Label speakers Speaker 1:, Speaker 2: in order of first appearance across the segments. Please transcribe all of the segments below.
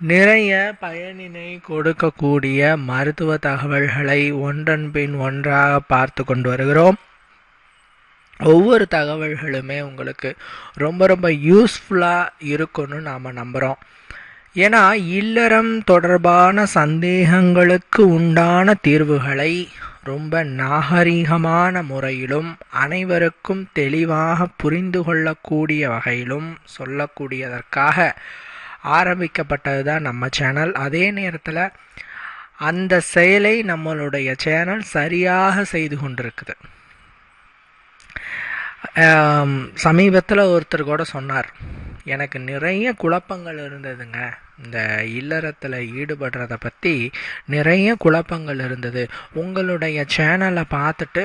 Speaker 1: நிறைய பயனினை கொடுக்கக்கூடிய மருத்துவ தகவல்களை ஒன்றன் பின் ஒன்றாக பார்த்து கொண்டு வருகிறோம். ஒவ்வொரு தகவல்களுமே உங்களுக்கு ரொம்ப ரொம்ப யூஸ்ஃபுல்லாக இருக்கும்னு நாம் நம்புகிறோம் ஏன்னா இல்லறம் தொடர்பான சந்தேகங்களுக்கு உண்டான தீர்வுகளை ரொம்ப நாகரீகமான முறையிலும் அனைவருக்கும் தெளிவாக புரிந்து கொள்ளக்கூடிய வகையிலும் சொல்லக்கூடியதற்காக ஆரம்பிக்கப்பட்டது தான் நம்ம சேனல் அதே நேரத்தில் அந்த செயலை நம்மளுடைய சேனல் சரியாக செய்து கொண்டிருக்குது. சமீபத்தில் ஒருத்தர் கூட சொன்னார் எனக்கு நிறைய குழப்பங்கள் இருந்ததுங்க. இந்த இல்லறத்தில் ஈடுபடுறத பற்றி நிறைய குழப்பங்கள் இருந்தது. உங்களுடைய சேனலை பார்த்துட்டு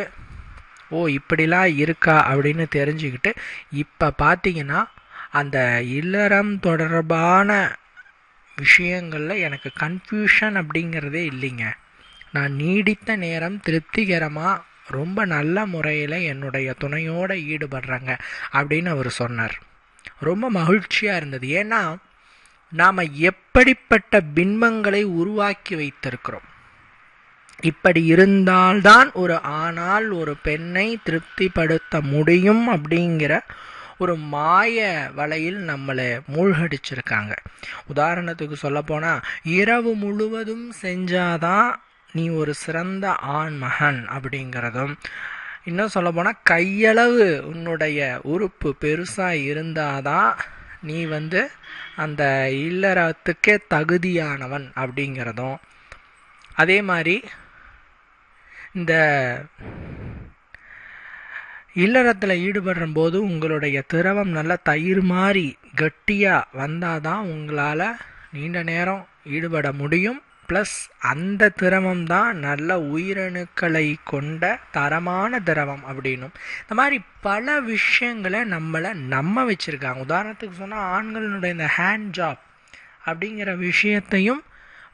Speaker 1: ஓ இப்படிலாம் இருக்கா? அப்படின்னு தெரிஞ்சுக்கிட்டு இப்போ பார்த்தீங்கன்னா அந்த இல்லறம் தொடர்பான விஷயங்களில் எனக்கு கன்ஃபியூஷன் அப்படிங்கிறதே இல்லைங்க. நான் நீடித்த நேரம் திருப்திகரமாக ரொம்ப நல்ல முறையில் என்னுடைய துணையோடு ஈடுபடுறாங்க அப்படின்னு அவர் சொன்னார். ரொம்ப மகிழ்ச்சியாக இருந்தது. ஏன்னா நாம் எப்படிப்பட்ட பின்பங்களை உருவாக்கி வைத்திருக்கிறோம்? இப்படி இருந்தால்தான் ஒரு ஆணால் ஒரு பெண்ணை திருப்திப்படுத்த முடியும் அப்படிங்கிற ஒரு மாய வலையில் நம்மளை மூழ்கடிச்சிருக்காங்க. உதாரணத்துக்கு சொல்லப்போனால் இரவு முழுவதும் செஞ்சாதான் நீ ஒரு சிறந்த ஆண் மகன் அப்படிங்கிறதும் இன்னும் சொல்லப்போனால் கையளவு உன்னுடைய உறுப்பு பெருசாக இருந்தாதான் நீ வந்து அந்த இல்லறத்துக்கே தகுதியானவன் அப்படிங்கிறதும். அதே மாதிரி இந்த இல்லறத்தில் ஈடுபடுற போது உங்களுடைய திரவம் நல்லா தயிர் மாதிரி கட்டியாக வந்தால் தான் உங்களால் நீண்ட நேரம் ஈடுபட முடியும். ப்ளஸ் அந்த திரவம் தான் நல்ல உயிரணுக்களை கொண்ட தரமான திரவம் அப்படின்னும். இந்த மாதிரி பல விஷயங்களை நம்மளை நம்ம வச்சுருக்காங்க. உதாரணத்துக்கு சொன்னால் ஆண்களினுடைய இந்த ஹேண்ட் ஜாப் அப்படிங்கிற விஷயத்தையும்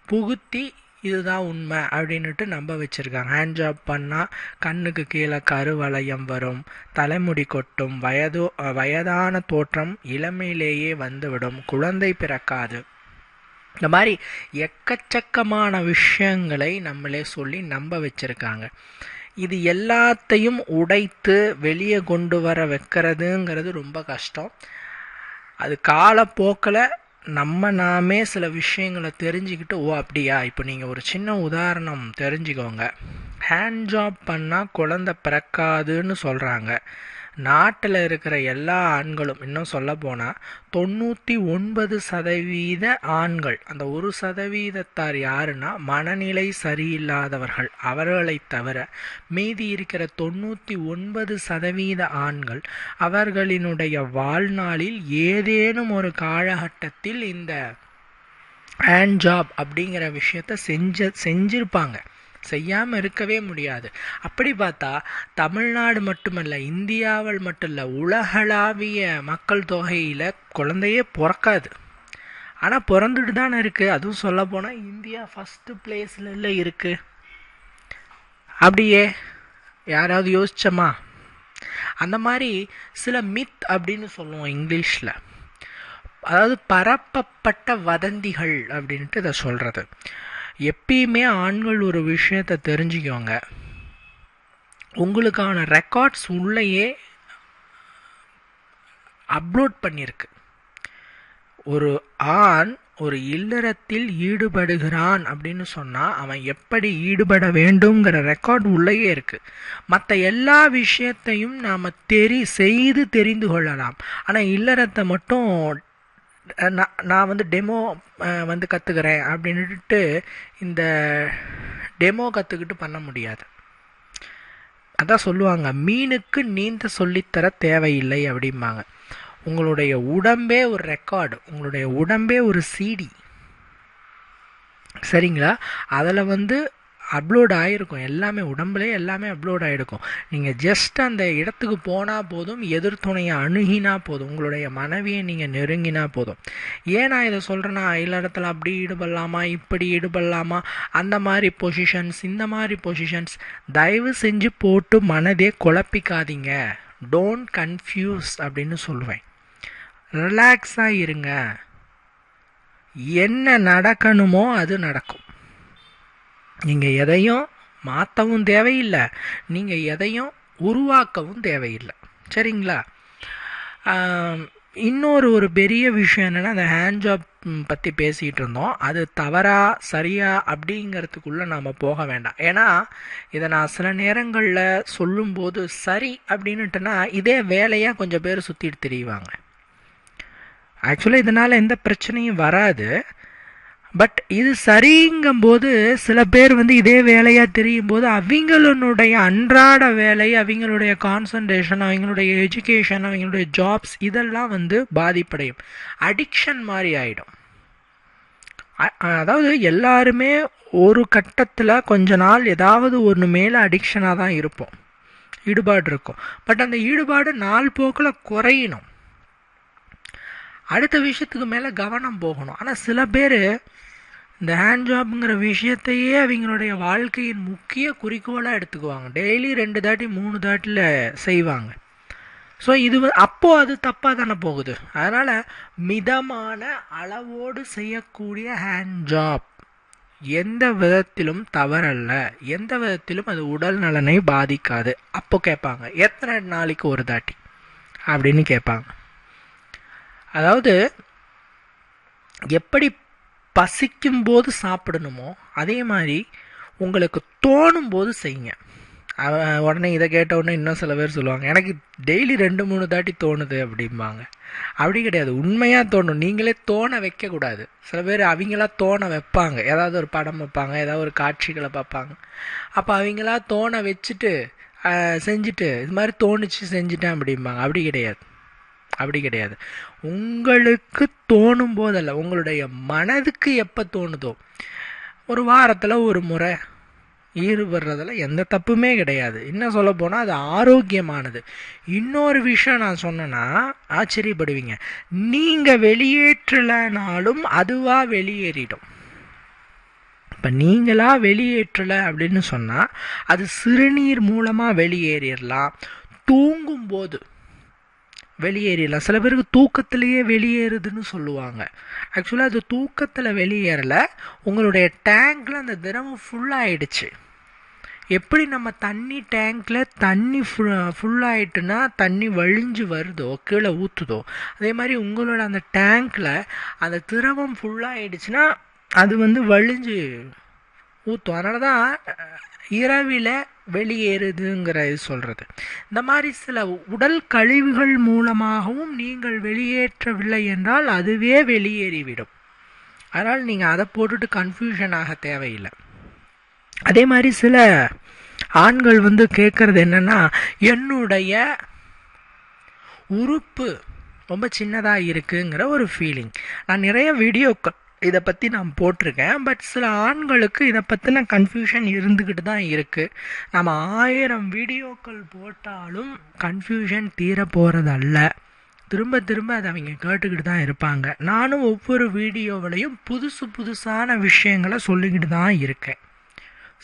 Speaker 1: புகுத்தி இதுதான் உண்மை அப்படின்னுட்டு நம்ப வச்சுருக்காங்க. ஹேண்ட் ஜாப் பண்ணால் கண்ணுக்கு கீழே கருவளையம் வரும். தலைமுடி கொட்டும். வயது வயதான தோற்றம் இளமையிலேயே வந்துவிடும். குழந்தை பிறக்காது. இந்த மாதிரி எக்கச்சக்கமான விஷயங்களை நம்மளே சொல்லி நம்ப வச்சுருக்காங்க. இது எல்லாத்தையும் உடைத்து வெளியே கொண்டு வர வைக்கிறதுங்கிறது ரொம்ப கஷ்டம். அது காலப்போக்கில் நம்ம நாமே சில விஷயங்களை தெரிஞ்சுக்கிட்டு ஓ அப்படியா? இப்போ நீங்கள் ஒரு சின்ன உதாரணம் தெரிஞ்சுக்கோங்க. ஹேண்ட் ஜாப் பண்ணால் குழந்த பிறக்காதுன்னு சொல்கிறாங்க நாட்டில் இருக்கிற எல்லா ஆண்களும் இன்னும் சொல்ல போனால் தொண்ணூற்றி ஒன்பது சதவீத ஆண்கள் அந்த ஒரு சதவீதத்தார் யாருன்னா மனநிலை சரியில்லாதவர்கள். அவர்களை தவிர மீதி இருக்கிற தொண்ணூற்றி ஒன்பது சதவீத ஆண்கள் அவர்களினுடைய வாழ்நாளில் ஏதேனும் ஒரு காலகட்டத்தில் இந்த ஹேண்ட் ஜாப் அப்படிங்கிற விஷயத்த செஞ்ச செஞ்சிருப்பாங்க. செய்யாமல் இருக்கவே முடியாது. அப்படி பார்த்தா தமிழ்நாடு மட்டுமல்ல இந்தியாவில் மட்டும் இல்லை உலகளாவிய மக்கள் தொகையில் குழந்தையே பிறக்காது. ஆனால் பிறந்துட்டு தானே இருக்குது அதுவும் சொல்ல போனால் இந்தியா ஃபஸ்ட்டு பிளேஸில் இருக்குது அப்படியே யாராவது யோசிச்சோமா? அந்த மாதிரி சில மித் அப்படின்னு சொல்லுவோம் இங்கிலீஷில். அதாவது பரப்பப்பட்ட வதந்திகள் அப்படின்ட்டு இதை சொல்கிறது எப்பயுமே ஆண்கள் ஒரு விஷயத்தை தெரிஞ்சுக்கோங்க உங்களுக்கான ரெக்கார்ட்ஸ் உள்ளேயே அப்லோட் பண்ணியிருக்கு. ஒரு ஆண் ஒரு இல்லறத்தில் ஈடுபடுகிறான் அப்படின்னு சொன்னால் அவன் எப்படி ஈடுபட வேண்டுங்கிற ரெக்கார்ட் உள்ளேயே இருக்குது மற்ற எல்லா விஷயத்தையும் நாம் தெரி செய்து தெரிந்து கொள்ளலாம். ஆனால் இல்லறத்தை மட்டும் நான் நான் வந்து டெமோ வந்து கற்றுக்கிறேன் அப்படின்ட்டு இந்த டெமோ கற்றுக்கிட்டு பண்ண முடியாது. அதான் சொல்லுவாங்க மீனுக்கு நீந்த சொல்லித்தர தேவையில்லை அப்படிம்பாங்க. உங்களுடைய உடம்பே ஒரு ரெக்கார்டு உங்களுடைய உடம்பே ஒரு சிடி சரிங்களா? அதில் வந்து அப்லோட் ஆகிருக்கும் எல்லாமே உடம்புலே எல்லாமே அப்லோட் ஆகிருக்கும் நீங்கள் ஜஸ்ட் அந்த இடத்துக்கு போனால் போதும் எதிர்த்துணையை அணுகினா போதும் உங்களுடைய மனைவியை நீங்கள் நெருங்கினா போதும். ஏன் நான் இதை சொல்கிறேன்னா இல்லறத்தில் அப்படி ஈடுபடலாமா இப்படி ஈடுபடலாமா அந்த மாதிரி பொசிஷன்ஸ் இந்த மாதிரி பொசிஷன்ஸ் தயவு செஞ்சு போட்டு மனதே குழப்பிக்காதீங்க. டோன்ட் கன்ஃபியூஸ் அப்படின்னு சொல்லுவேன் ரிலாக்ஸாக இருங்க. என்ன நடக்கணுமோ அது நடக்கும். நீங்கள் எதையும் மாற்றவும் தேவையில்லை. நீங்கள் எதையும் உருவாக்கவும் தேவையில்லை. சரிங்களா? இன்னொரு ஒரு பெரிய விஷயம் என்னென்னா அந்த ஹேண்ட் ஜாப் பற்றி பேசிகிட்டு இருந்தோம். அது தவறா சரியா அப்படிங்கிறதுக்குள்ளே நாம் போக வேண்டாம். ஏன்னா இதை நான் சில நேரங்களில் சொல்லும்போது சரி அப்படின்னுட்டுனா இதே வேலையாக கொஞ்சம் பேர் சுற்றிட்டு தெரியுவாங்க ஆக்சுவலாக இதனால் எந்த பிரச்சனையும் வராது. பட் இது சரிங்கும்போது சில பேர் வந்து இதே வேலையாக தெரியும் போது அவங்களுடைய அன்றாட வேலை அவங்களுடைய கான்சன்ட்ரேஷன் அவங்களுடைய எஜுகேஷன் அவங்களுடைய ஜாப்ஸ் இதெல்லாம் வந்து பாதிப்படையும். அடிக்ஷன் மாதிரி ஆகிடும் அதாவது எல்லாருமே ஒரு கட்டத்தில் கொஞ்ச நாள் ஏதாவது ஒன்று மேலே அடிக்ஷனாக தான் இருப்போம். ஈடுபாடு இருக்கும். பட் அந்த ஈடுபாடு நாள் போக்கில் குறையணும். அடுத்த விஷயத்துக்கு மேலே கவனம் போகணும். ஆனால் சில பேர் இந்த ஹேண்ட் ஜாப்ங்கிற விஷயத்தையே அவங்களுடைய வாழ்க்கையின் முக்கிய குறிக்கோளாக எடுத்துக்குவாங்க. டெய்லி ரெண்டு தாட்டி மூணு தாட்டில் செய்வாங்க. ஸோ இது அப்போது அது தப்பாக தானே போகுது. அதனால் மிதமான அளவோடு செய்யக்கூடிய ஹேண்ட் ஜாப் எந்த விதத்திலும் தவறல்ல. எந்த விதத்திலும் அது உடல் நலனை பாதிக்காது. அப்போ கேட்பாங்க எத்தனை நாளைக்கு ஒரு தாட்டி? அப்படின்னு கேட்பாங்க. அதாவது எப்படி பசிக்கும் போது சாப்பிடணுமோ அதே மாதிரி உங்களுக்கு தோணும் போது செய்யுங்க உடனே இதை கேட்ட உடனே இன்னும் சில பேர் சொல்லுவாங்க எனக்கு டெய்லி ரெண்டு மூணு தாட்டி தோணுது அப்படிம்பாங்க. அப்படி கிடையாது. உண்மையாக தோணும். நீங்களே தோண வைக்கக்கூடாது. சில பேர் அவங்களா தோண வைப்பாங்க. ஏதாவது ஒரு படம் வைப்பாங்க ஏதாவது ஒரு காட்சிகளை பார்ப்பாங்க. அப்போ அவங்களா தோண வச்சுட்டு செஞ்சுட்டு இது மாதிரி தோணுச்சு செஞ்சுட்டேன் அப்படிம்பாங்க. அப்படி கிடையாது. அப்படி கிடையாது. உங்களுக்கு தோணும் போதல்ல உங்களுடைய மனதுக்கு எப்போ தோணுதோ ஒரு வாரத்தில் ஒரு முறை ஈடுபடுறதில் எந்த தப்புமே கிடையாது. இன்னும் சொல்ல போனால் அது ஆரோக்கியமானது. இன்னொரு விஷயம் நான் சொன்னேன்னா ஆச்சரியப்படுவீங்க. நீங்கள் வெளியேற்றலைனாலும் அதுவாக வெளியேறிடும். இப்போ நீங்களாக வெளியேற்றலை அப்படின்னு சொன்னால் அது சிறுநீர் மூலமாக வெளியேறிடலாம் தூங்கும்போது வெளியேறிடலாம் சில பேருக்கு தூக்கத்திலேயே வெளியேறுதுன்னு சொல்லுவாங்க. ஆக்சுவலாக அது தூக்கத்தில் வெளியேறலை. உங்களுடைய டேங்கில் அந்த திரவம் ஃபுல்லாகிடுச்சு எப்படி நம்ம தண்ணி டேங்க்கில் தண்ணி ஃபுல் ஃபுல்லாகிட்டுனா தண்ணி வழிஞ்சு வருதோ கீழே ஊற்றுதோ அதே மாதிரி உங்களோட அந்த டேங்க்கில் அந்த திரவம் ஃபுல்லாகிடுச்சுன்னா அது வந்து வழிஞ்சு ஊற்றும் அதனால தான் இரவில் வெளியேறுதுங்கிற சொல்கிறது இந்த மாதிரி சில உடல் கழிவுகள் மூலமாகவும் நீங்கள் வெளியேற்றவில்லை என்றால் அதுவே வெளியேறிவிடும். அதனால் நீங்கள் அதை போட்டுட்டு கன்ஃபியூஷன் ஆக தேவையில்லை. அதே மாதிரி சில ஆண்கள் வந்து கேட்குறது என்னென்னா என்னுடைய உறுப்பு ரொம்ப சின்னதாக இருக்குங்கிற ஒரு ஃபீலிங் நான் நிறைய வீடியோக்கள் இதை பற்றி நான் போட்டிருக்கேன். பட் சில ஆண்களுக்கு இதை பற்றின கன்ஃபியூஷன் இருந்துக்கிட்டு தான் இருக்குது நம்ம ஆயிரம் வீடியோக்கள் போட்டாலும் கன்ஃபியூஷன் தீர போகிறதல்ல திரும்ப திரும்ப அதை அவங்க கேட்டுக்கிட்டு தான் இருப்பாங்க. நானும் ஒவ்வொரு வீடியோவிலையும் புதுசு புதுசான விஷயங்களை சொல்லிக்கிட்டு தான் இருக்கேன்.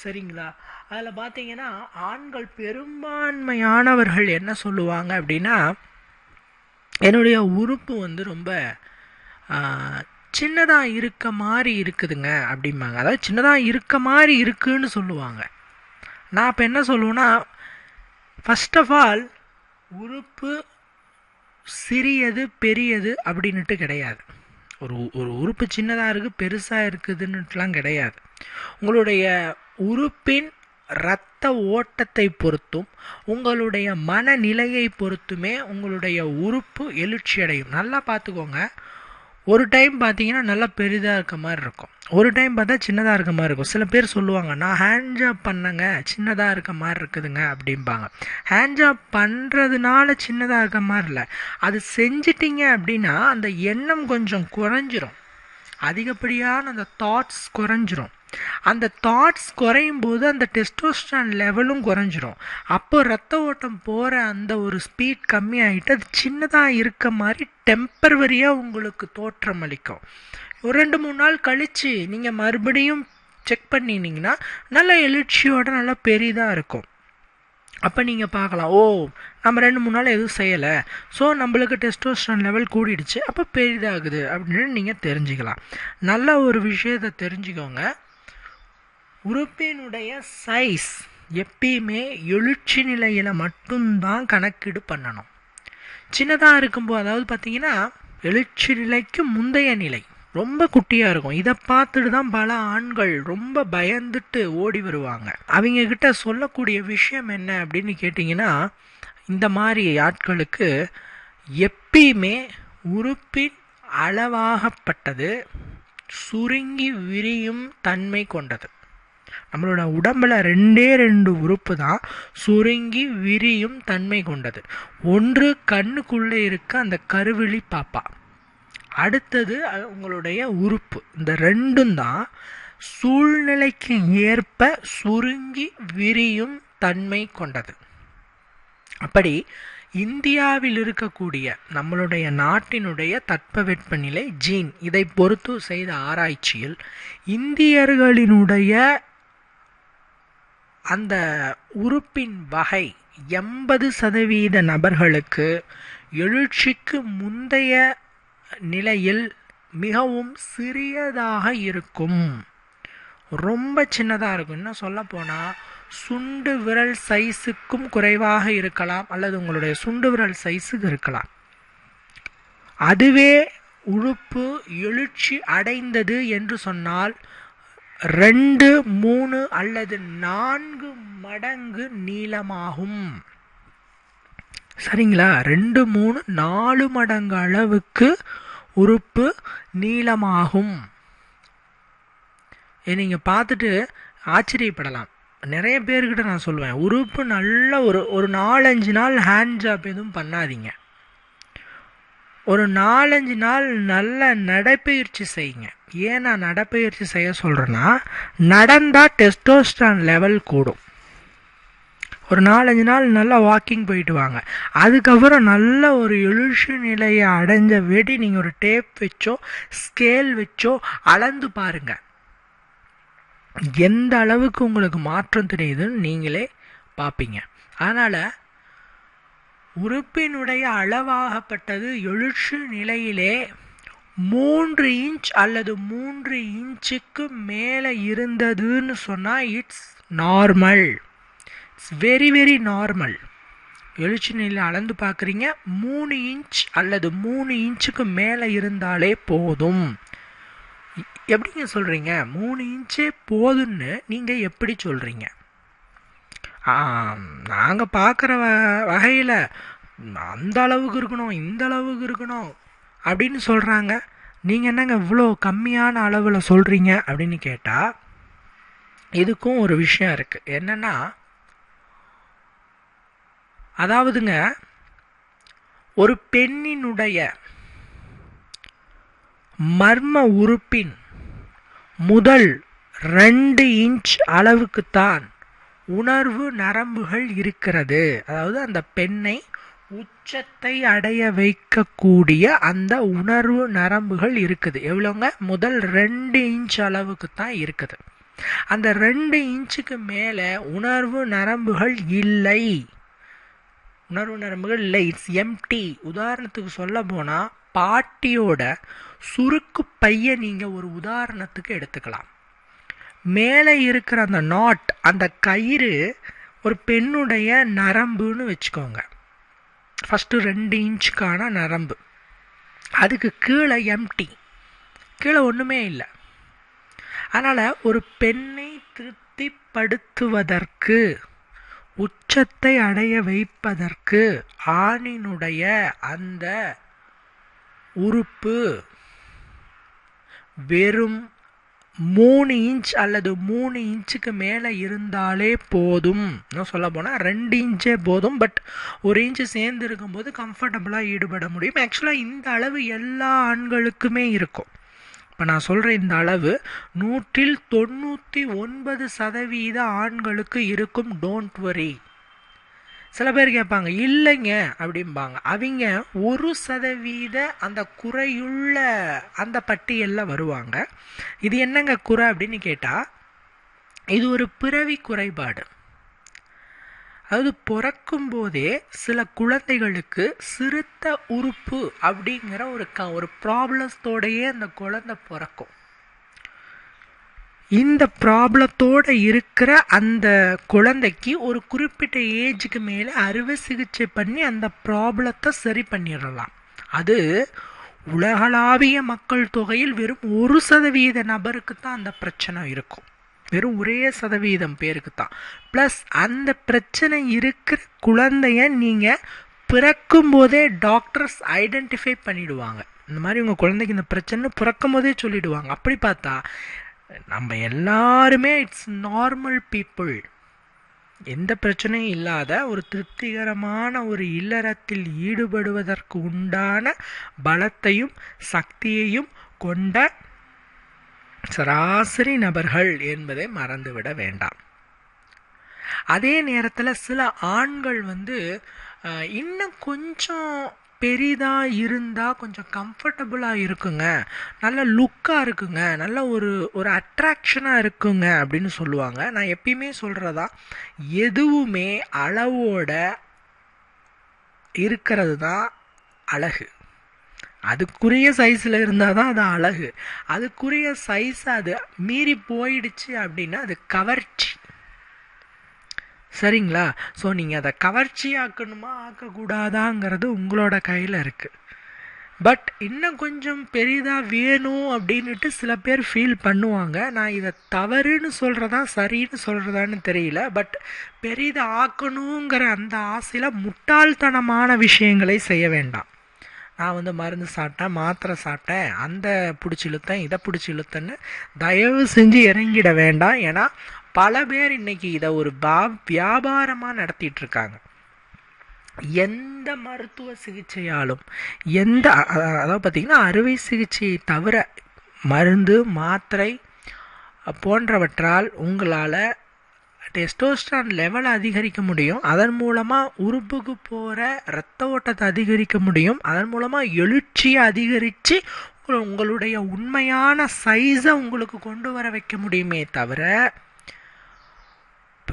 Speaker 1: சரிங்களா? அதில் பார்த்தீங்கன்னா ஆண்கள் பெரும்பான்மையானவர்கள் என்ன சொல்லுவாங்க அப்படின்னா என்னுடைய உறுப்பு வந்து ரொம்ப சின்னதாக இருக்க மாதிரி இருக்குதுங்க அப்படிம்பாங்க. அதாவது சின்னதாக இருக்க மாதிரி இருக்குன்னு சொல்லுவாங்க. நான் இப்போ என்ன சொல்லுவேன்னா ஃபஸ்ட் ஆஃப் ஆல் உறுப்பு சிறியது பெரியது அப்படின்ட்டு கிடையாது. ஒரு ஒரு உறுப்பு சின்னதாக இருக்குது பெருசாக இருக்குதுன்னுட்டுலாம் கிடையாது. உங்களுடைய உறுப்பின் இரத்த ஓட்டத்தை பொறுத்தும் உங்களுடைய மனநிலையை பொறுத்துமே உங்களுடைய உறுப்பு எழுச்சி அடையும் நல்லா பார்த்துக்கோங்க. ஒரு டைம் பார்த்தீங்கன்னா நல்லா பெரிதாக இருக்க மாதிரி இருக்கும். ஒரு டைம் பார்த்தா சின்னதாக இருக்க மாதிரி இருக்கும். சில பேர் சொல்லுவாங்க நான் ஹேண்ட் ஜாப் பண்ணங்க சின்னதாக இருக்க மாதிரி இருக்குதுங்க அப்படிம்பாங்க. ஹேண்ட் ஜாப் பண்ணுறதுனால சின்னதாக இருக்க மாதிரி இல்லை. அது செஞ்சிட்டிங்க அப்படின்னா அந்த எண்ணம் கொஞ்சம் குறைஞ்சிரும். அதிகப்படியான அந்த தாட்ஸ் குறைஞ்சிரும். அந்த தாட்ஸ் குறையும் போது அந்த டெஸ்டோஸ்டான் லெவலும் குறைஞ்சிரும். அப்போ ரத்த ஓட்டம் போகிற அந்த ஒரு ஸ்பீட் கம்மியாகிட்டு அது சின்னதாக இருக்க மாதிரி டெம்பரவரியாக உங்களுக்கு தோற்றம் அளிக்கும். ஒரு ரெண்டு மூணு நாள் கழித்து நீங்கள் மறுபடியும் செக் பண்ணினீங்கன்னா நல்ல எழுச்சியோட நல்லா பெரிதாக இருக்கும். அப்போ நீங்கள் பார்க்கலாம் ஓ நம்ம ரெண்டு மூணு நாள் எதுவும் செய்யலை. ஸோ நம்மளுக்கு டெஸ்டோஸ்டான் லெவல் கூடிடுச்சு அப்போ பெரிதாகுது அப்படின்னு நீங்கள் தெரிஞ்சுக்கலாம். நல்ல ஒரு விஷயத்தை தெரிஞ்சுக்கோங்க. உறுப்பினுடைய சைஸ் எப்பயுமே எழுச்சி நிலையில் மட்டும்தான் கணக்கீடு பண்ணணும். சின்னதாக இருக்கும்போது அதாவது பார்த்தீங்கன்னா எழுச்சி நிலைக்கு முந்தைய நிலை. ரொம்ப குட்டியாக இருக்கும். இதை பார்த்துட்டு தான் பல ஆண்கள் ரொம்ப பயந்துட்டு ஓடி வருவாங்க. அவங்க கிட்ட சொல்லக்கூடிய விஷயம் என்ன அப்படின்னு கேட்டிங்கன்னா இந்த மாதிரி ஆட்களுக்கு எப்பயுமே உறுப்பின் அளவாகப்பட்டது சுருங்கி விரியும் தன்மை கொண்டது. நம்மளோட உடம்புல ரெண்டே ரெண்டு உறுப்பு தான் சுருங்கி விரியும் தன்மை கொண்டது. ஒன்று கண்ணுக்குள்ளே இருக்க அந்த கருவிழி பாப்பா. அடுத்தது உங்களுடைய உறுப்பு. இந்த ரெண்டும் தான் சூழ்நிலைக்கு ஏற்ப சுருங்கி விரியும் தன்மை கொண்டது. அப்படி இந்தியாவில் இருக்கக்கூடிய நம்மளுடைய நாட்டினுடைய தட்பவெப்பநிலை ஜீன். இதை பொறுத்து செய்த ஆராய்ச்சியில் இந்தியர்களினுடைய அந்த உறுப்பின் வகை எண்பது சதவீத நபர்களுக்கு எழுச்சிக்கு முந்தைய நிலையில் மிகவும் சிறியதாக இருக்கும். ரொம்ப சின்னதாக இருக்கும். இன்னும் சொல்ல போனால் சுண்டு விரல் சைஸுக்கும் குறைவாக இருக்கலாம் அல்லது உங்களுடைய சுண்டு விரல் சைஸுக்கு இருக்கலாம். அதுவே உறுப்பு எழுச்சி அடைந்தது என்று சொன்னால் ரெண்டு மூணு அல்லது நான்கு மடங்கு நீளமாகும். சரிங்களா? ரெண்டு மூணு நாலு மடங்கு அளவுக்கு உறுப்பு நீளமாகும். நீங்கள் பார்த்துட்டு ஆச்சரியப்படலாம். நிறைய பேர்கிட்ட நான் சொல்லுவேன் உறுப்பு நல்ல ஒரு ஒரு நாலஞ்சு நாள் ஹேண்ட் ஜாப் எதுவும் பண்ணாதீங்க. ஒரு நாலஞ்சு நாள் நல்ல நடைப்பயிற்சி செய்யுங்க. ஏன் நான் நடைப்பயிற்சி செய்ய சொல்கிறேன்னா நடந்தால் டெஸ்டோஸ்டான் லெவல் கூடும். ஒரு நாலஞ்சு நாள் நல்லா வாக்கிங் போயிட்டு வாங்க. அதுக்கப்புறம் நல்ல ஒரு எழுச்சி நிலையை அடைஞ்ச வெடி நீங்கள் ஒரு டேப் வச்சோ ஸ்கேல் வச்சோ அளந்து பாருங்கள் எந்த அளவுக்கு உங்களுக்கு மாற்றம் தெரியுதுன்னு நீங்களே பார்ப்பீங்க அதனால் உறுப்பினுடைய அளவாகப்பட்டது எழுச்சி நிலையிலே மூன்று இன்ச் அல்லது மூன்று இன்ச்சுக்கு மேலே இருந்ததுன்னு சொன்னால் it's normal it's very very normal எழுச்சி நிலையில் அளந்து பார்க்குறீங்க. மூணு இன்ச் அல்லது மூணு இன்ச்சுக்கு மேலே இருந்தாலே போதும். எப்படிங்க சொல்கிறீங்க மூணு இன்ச்சே போதும்னு நீங்கள் எப்படி சொல்கிறீங்க நாங்கள் பார்க்குற வ வகையில் அந்த அளவுக்கு இருக்கணும் இந்த அளவுக்கு இருக்கணும். அப்படின்னு சொல்கிறாங்க நீங்கள் என்னங்க இவ்வளோ கம்மியான அளவில் சொல்கிறீங்க அப்படின்னு கேட்டால் இதுக்கும் ஒரு விஷயம் இருக்குது என்னென்னா அதாவதுங்க ஒரு பெண்ணினுடைய மர்ம உறுப்பின் முதல் ரெண்டு இன்ச் அளவுக்குத்தான் உணர்வு நரம்புகள் இருக்கிறது. அதாவது அந்த பெண்ணை உச்சத்தை அடைய வைக்கக்கூடிய அந்த உணர்வு நரம்புகள் இருக்குது. எவ்வளோங்க முதல் ரெண்டு இன்ச் அளவுக்கு தான் இருக்குது. அந்த ரெண்டு இன்ச்சுக்கு மேலே உணர்வு நரம்புகள் இல்லை. உணர்வு நரம்புகள் இல்லை. இட்ஸ் எம்டி உதாரணத்துக்கு சொல்ல போனால் பாட்டியோட சுருக்கு பைய நீங்கள் ஒரு உதாரணத்துக்கு எடுத்துக்கலாம். மேலே இருக்கிற அந்த நாட் அந்த கயிறு ஒரு பெண்ணுடைய நரம்புன்னு வச்சுக்கோங்க. ஃபஸ்ட்டு ரெண்டு இன்ச்சுக்கான நரம்பு. அதுக்கு கீழே எம்டி கீழே ஒன்றுமே இல்லை. அதனால் ஒரு பெண்ணை திருப்திப்படுத்துவதற்கு உச்சத்தை அடைய வைப்பதற்கு ஆணினுடைய அந்த உறுப்பு வெறும் மூணு இன்ச் அல்லது மூணு இன்ச்சுக்கு மேலே இருந்தாலே போதும். இன்னும் சொல்ல போனால் ரெண்டு இன்ச்சே போதும். பட் ஒரு இன்ச்சு சேர்ந்து இருக்கும்போது கம்ஃபர்டபுளாக ஈடுபட முடியும். ஆக்சுவலாக இந்த அளவு எல்லா ஆண்களுக்குமே இருக்கும். இப்போ நான் சொல்கிற இந்த அளவு நூற்றில் தொண்ணூற்றி ஒன்பது சதவீத ஆண்களுக்கு இருக்கும். டோன்ட் வரி சில பேர் கேட்பாங்க இல்லைங்க அப்படிம்பாங்க. அவங்க ஒரு சதவீத அந்த குறையுள்ள அந்த பட்டியலில் வருவாங்க. இது என்னங்க குறை அப்படின்னு கேட்டால் இது ஒரு பிறவி குறைபாடு. அதாவது பிறக்கும் போதே சில குழந்தைகளுக்கு சிறுத்த உறுப்பு அப்படிங்கிற ஒரு க ஒரு ப்ராப்ளத்தோடையே அந்த குழந்தை பிறக்கும். இந்த ப்ராப்ளத்தோடு இருக்கிற அந்த குழந்தைக்கு ஒரு குறிப்பிட்ட ஏஜுக்கு மேலே அறுவை சிகிச்சை பண்ணி அந்த ப்ராப்ளத்தை சரி பண்ணிடலாம். அது உலகளாவிய மக்கள் தொகையில் வெறும் ஒரு சதவீத நபருக்கு தான் அந்த பிரச்சனை இருக்கும். வெறும் ஒரே சதவீதம் பேருக்கு தான். ப்ளஸ் அந்த பிரச்சனை இருக்கிற குழந்தைய நீங்கள் பிறக்கும் போதே டாக்டர்ஸ் ஐடென்டிஃபை பண்ணிடுவாங்க. இந்த மாதிரி உங்கள் குழந்தைக்கு இந்த பிரச்சனை பிறக்கும் போதே சொல்லிடுவாங்க. அப்படி பார்த்தா நம்ம எல்லாருமே இட்ஸ் நார்மல் பீப்புள் எந்த பிரச்சனையும் இல்லாத ஒரு திருப்திகரமான ஒரு இல்லறத்தில் ஈடுபடுவதற்கு உண்டான பலத்தையும் சக்தியையும் கொண்ட சராசரி நபர்கள் என்பதை மறந்துவிட வேண்டாம். அதே நேரத்தில் சில ஆண்கள் வந்து இன்னும் கொஞ்சம் பெரிதாக இருந்தால் கொஞ்சம் கம்ஃபர்டபுளாக இருக்குங்க. நல்ல லுக்காக இருக்குங்க. நல்ல ஒரு ஒரு அட்ராக்ஷனாக இருக்குங்க அப்படின்னு சொல்லுவாங்க. நான் எப்பயுமே சொல்கிறதா எதுவுமே அளவோட இருக்கிறது தான் அழகு. அதுக்குரிய சைஸில் இருந்தால் தான் அது அழகு. அதுக்குரிய சைஸ் அது மீறி போயிடுச்சு அப்படின்னா அது கவர்ச்சி. சரிங்களா? ஸோ நீங்கள் அதை கவர்ச்சி ஆக்கணுமா ஆக்கக்கூடாதாங்கிறது உங்களோட கையில் இருக்குது பட் இன்னும் கொஞ்சம் பெரிதாக வேணும் அப்படின்ட்டு சில பேர் ஃபீல் பண்ணுவாங்க. நான் இதை தவறுன்னு சொல்கிறதா சரின்னு சொல்கிறதான்னு தெரியல. பட் பெரிதாக ஆக்கணுங்கிற அந்த ஆசையில் முட்டாள்தனமான விஷயங்களை செய்ய வேண்டாம். நான் வந்து மருந்து சாப்பிட்டேன் மாத்திரை சாப்பிட்டேன் அந்த பிடிச்சி இழுத்தேன் இதை பிடிச்சி இழுத்தேன்னு தயவு செஞ்சு இறங்கிட வேண்டாம். ஏன்னா பல பேர் இன்னைக்கு இதை ஒரு பா வியாபாரமாக நடத்திட்டு இருக்காங்க எந்த மருத்துவ சிகிச்சையாலும் எந்த அதாவது பார்த்திங்கன்னா அறுவை சிகிச்சையை தவிர மருந்து மாத்திரை போன்றவற்றால் உங்களால் டெஸ்டோஸ்டான் லெவல் அதிகரிக்க முடியும். அதன் மூலமாக உறுப்புக்கு போகிற ரத்த ஓட்டத்தை அதிகரிக்க முடியும். அதன் மூலமாக எழுச்சியை அதிகரித்து உங்களுடைய உண்மையான சைஸை உங்களுக்கு கொண்டு வர வைக்க முடியுமே தவிர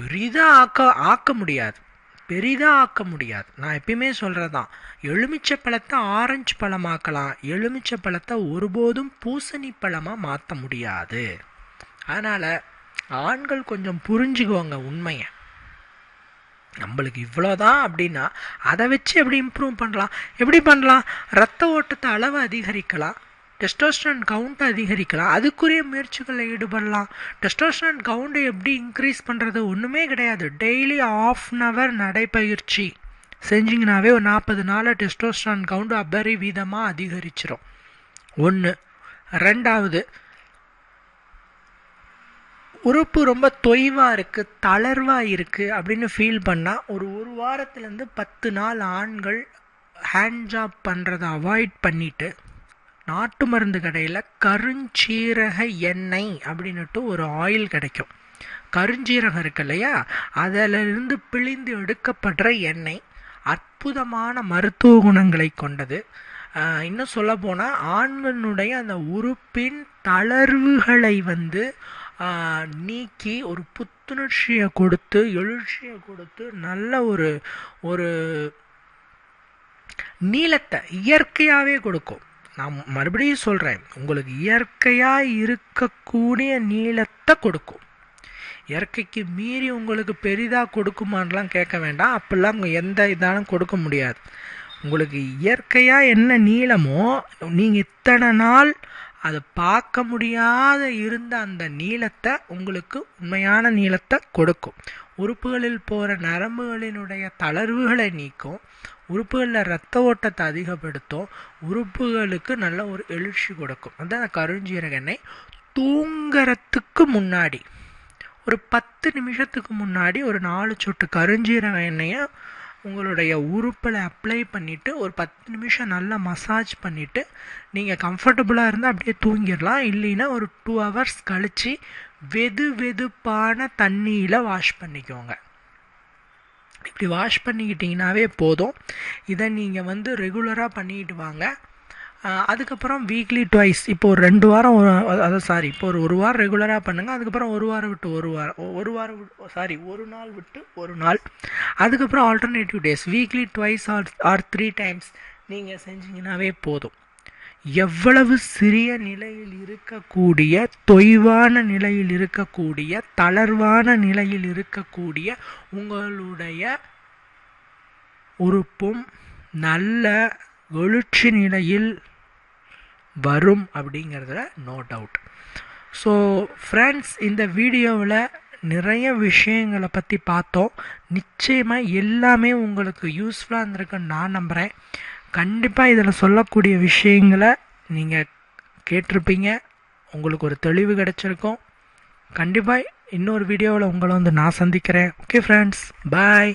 Speaker 1: பெரிதாக ஆக்க ஆக்க முடியாது. பெரிதாக ஆக்க முடியாது. நான் எப்பயுமே சொல்கிறது தான் எலுமிச்சை பழத்தை ஆரஞ்சு பழமாக்கலாம். எலுமிச்சை பழத்தை ஒருபோதும் பூசணி பழமாக மாற்ற முடியாது. அதனால் ஆண்கள் கொஞ்சம் புரிஞ்சுக்குவாங்க உண்மையை. நம்மளுக்கு இவ்வளோதான் அப்படின்னா அதை வச்சு எப்படி இம்ப்ரூவ் பண்ணலாம்? எப்படி பண்ணலாம்? ரத்த ஓட்டத்தை அளவு அதிகரிக்கலாம். டெஸ்டோஸ்டன் கவுண்ட்டை அதிகரிக்கலாம். அதுக்குரிய முயற்சிகளில் ஈடுபடலாம். டெஸ்டோஸ்டன் கவுண்டை எப்படி இன்க்ரீஸ் பண்ணுறது ஒன்றுமே கிடையாது. டெய்லி ஆஃப் அன் ஹவர் நடைப்பயிற்சி செஞ்சிங்கனாவே ஒரு நாற்பது நாளில் டெஸ்டோஸ்டான் அபரி வீதமாக அதிகரிச்சிடும் ஒன்று ரெண்டாவது உறுப்பு ரொம்ப தொய்வாக இருக்குது தளர்வாக இருக்குது அப்படின்னு ஃபீல் பண்ணால் ஒரு ஒரு வாரத்துலேருந்து பத்து நாள் ஆண்கள் ஹேண்ட் ஜாப் பண்ணுறதை அவாய்ட் பண்ணிவிட்டு நாட்டு மருந்து கடையில் கருஞ்சீரக எண்ணெய் அப்படின்னுட்டு ஒரு ஆயில் கிடைக்கும். கருஞ்சீரகம் இருக்கு இல்லையா? அதிலிருந்து பிழிந்து எடுக்கப்படுற எண்ணெய் அற்புதமான மருத்துவ குணங்களை கொண்டது. இன்னும் சொல்ல போனால் ஆண்களுடைய அந்த உறுப்பின் தளர்வுகளை வந்து நீக்கி ஒரு புத்துணர்ச்சியை கொடுத்து எழுச்சியை கொடுத்து நல்ல ஒரு ஒரு நீளத்தை இயற்கையாகவே கொடுக்கும். நான் மறுபடியும் சொல்கிறேன் உங்களுக்கு இயற்கையாக இருக்கக்கூடிய நீளத்தை கொடுக்கும். இயற்கைக்கு மீறி உங்களுக்கு பெரிதாக கொடுக்குமான்லாம் கேட்க வேண்டாம் அப்படிலாம் எந்த இதாலும் கொடுக்க முடியாது. உங்களுக்கு இயற்கையாக என்ன நீளமோ நீங்கள் இத்தனை நாள் அதை பார்க்க முடியாத இருந்த அந்த நீளத்தை உங்களுக்கு உண்மையான நீளத்தை கொடுக்கும். உறுப்புகளில் போகிற நரம்புகளினுடைய தளர்வுகளை நீக்கும். உறுப்புகளில் ரத்த ஓட்டத்தை அதிகப்படுத்தும். உறுப்புகளுக்கு நல்ல ஒரு எழுச்சி கொடுக்கும். அந்த கருஞ்சீரக எண்ணெய். தூங்குறத்துக்கு முன்னாடி ஒரு பத்து நிமிஷத்துக்கு முன்னாடி ஒரு நாலு சொட்டு கருஞ்சீரக எண்ணெயை உங்களுடைய உறுப்பில் அப்ளை பண்ணிவிட்டு ஒரு பத்து நிமிஷம் நல்லா மசாஜ் பண்ணிவிட்டு நீங்கள் கம்ஃபர்டபுளாக இருந்தால் அப்படியே தூங்கிடலாம். இல்லைன்னா ஒரு டூ ஹவர்ஸ் கழித்து வெது வெதுப்பான தண்ணியில் வாஷ் பண்ணிக்கோங்க. இப்படி வாஷ் பண்ணிக்கிட்டிங்கனாவே போதும். இதை நீங்கள் வந்து ரெகுலராக பண்ணிக்கிட்டு வாங்க. அதுக்கப்புறம் வீக்லி ட்வைஸ் இப்போ ஒரு ரெண்டு வாரம் ஒரு அதாவது சாரி இப்போ ஒரு ஒரு வாரம் ரெகுலராக பண்ணுங்கள் அதுக்கப்புறம் ஒரு வாரம் விட்டு ஒரு வாரம் ஒரு வாரம் சாரி ஒரு நாள் விட்டு ஒரு நாள். அதுக்கப்புறம் alternative days weekly twice or or three times நீங்கள் செஞ்சிங்கனாவே போதும். எவ்வளவு சிறிய நிலையில் இருக்கக்கூடிய தொய்வான நிலையில் இருக்கக்கூடிய தளர்வான நிலையில் இருக்கக்கூடிய உங்களுடைய உறுப்பும் நல்ல எழுச்சி நிலையில் வரும் அப்படிங்கிறதுல நோ டவுட் ஸோ ஃப்ரெண்ட்ஸ் இந்த வீடியோவில் நிறைய விஷயங்களை பற்றி பார்த்தோம். நிச்சயமாக எல்லாமே உங்களுக்கு யூஸ்ஃபுல்லாக இருந்திருக்குன்னு நான் நம்புகிறேன் கண்டிப்பாக இதில் சொல்லக்கூடிய விஷயங்களை நீங்கள் கேட்டிருப்பீங்க. உங்களுக்கு ஒரு தெளிவு கிடச்சிருக்கும். கண்டிப்பாக இன்னொரு வீடியோவில் உங்களை வந்து நான் சந்திக்கிறேன். Okay friends bye